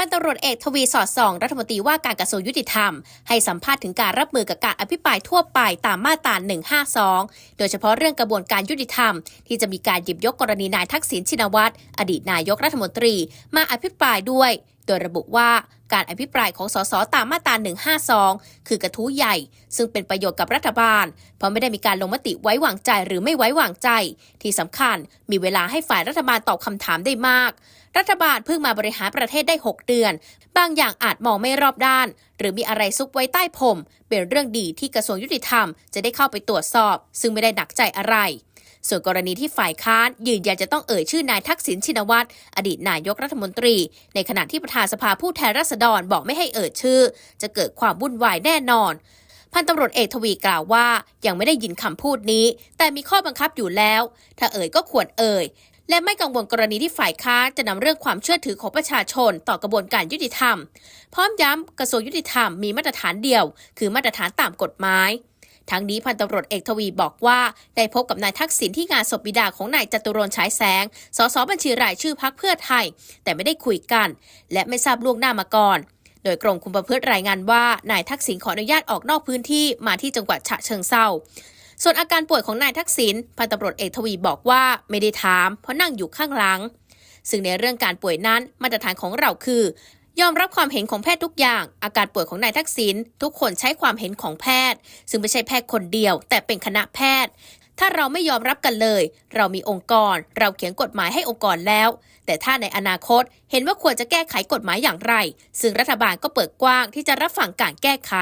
พันตำรวจเอกทวีสอดส่อง รัฐมนตรีว่าการกระทรวงยุติธรรม ให้สัมภาษณ์ถึงการรับมือกับการอภิปรายทั่วไปตามมาตรา 152 โดยเฉพาะเรื่องกระบวนการยุติธรรม ที่จะมีการหยิบยกกรณีนายทักษิณชินวัตรอดีตนายกรัฐมนตรี มาอภิปรายด้วย โดยระบุว่าการอภิปรายของสสตามมาตรา 152 คือกระทู้ใหญ่ ซึ่งเป็นประโยชน์กับรัฐบาล เพราะไม่ได้มีการลงมติไว้วางใจหรือไม่ไว้วางใจ ที่สำคัญมีเวลาให้ฝ่ายรัฐบาลตอบคำถามได้มาก รัฐบาลเพิ่งมาบริหารประเทศได้ 6 เดือน บางอย่างอาจมองไม่รอบด้าน หรือมีอะไรซุกไว้ใต้ผม เป็นเรื่องดีที่กระทรวงยุติธรรมจะได้เข้าไปตรวจสอบ ซึ่งไม่ได้หนักใจอะไร ส่วนกรณีที่ฝ่ายค้านยืนยันจะต้องเอ่ยชื่อนายทักษิณชินวัตรอดีตนายกรัฐมนตรี ในขณะที่ประธานสภาผู้แทนราษฎรบอกไม่ให้เอ่ยชื่อ จะเกิดความวุ่นวายแน่นอนพันตำรวจเอกทวีกล่าวว่ายังไม่ได้ยินคำพูดนี้ แต่มีข้อบังคับอยู่แล้ว ถ้าเอ่ยก็ควรเอ่ย และไม่กังวลกรณีที่ฝ่ายค้านจะนำเรื่องความเชื่อถือของประชาชนต่อกระบวนการยุติธรรม พร้อมย้ำกระทรวงยุติธรรมมีมาตรฐานเดียว คือมาตรฐานตามกฎหมายทั้งนี้พันตำรวจเอกทวีบอกว่าได้พบกับนายทักษิณที่งานศพบิดาของนายจตุรนฉายแสง สสบัญชีรายชื่อพักเพื่อไทย แต่ไม่ได้คุยกัน และไม่ทราบล่วงหน้ามาก่อน โดยกรมคุมประพฤติรายงานว่านายทักษิณขออนุญาตออกนอกพื้นที่มาที่จังหวัดฉะเชิงเซา ส่วนอาการป่วยของนายทักษิณพันตำรวจเอกทวีบอกว่าไม่ได้ถาม เพราะนั่งอยู่ข้างหลัง ซึ่งในเรื่องการป่วยนั้นมาตรฐานของเราคือยอมรับความเห็นของแพทย์ทุกอย่าง อาการป่วยของนายทักษิณทุกคนใช้ความเห็นของแพทย์ ซึ่งไม่ใช่แพทย์คนเดียว แต่เป็นคณะแพทย์ ถ้าเราไม่ยอมรับกันเลย เรามีองค์กร เราเขียนกฎหมายให้องค์กรแล้ว แต่ถ้าในอนาคตเห็นว่าควรจะแก้ไขกฎหมายอย่างไร ซึ่งรัฐบาลก็เปิดกว้างที่จะรับฟังการแก้ไข